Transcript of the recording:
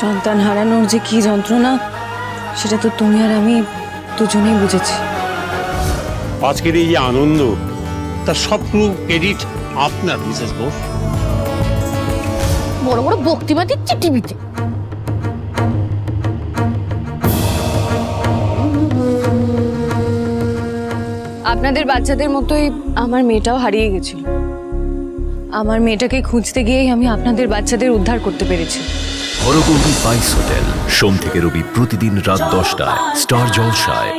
সন্তান হারানোর যে কি যন্ত্রণা সেটা তো তুমি আর আমি দুজনেই বুঝেছি। আজকের এই যে আনন্দ তার সবগুলো ক্রেডিট আপনার মিসেস বোস। বড় বড় বক্তিমা দিচ্ছে টিভিতে। আপনাদের বাচ্চাদের মতোই আমার মেয়েটাও হারিয়ে গেছিল। আমার মেয়েটাকে খুঁজতে গিয়েই আমি আপনাদের বাচ্চাদের উদ্ধার করতে পেরেছি। হরগৌরী বাইস হোটেল। সোম থেকে রবি প্রতিদিন রাত দশটায়। স্টার জলসায়।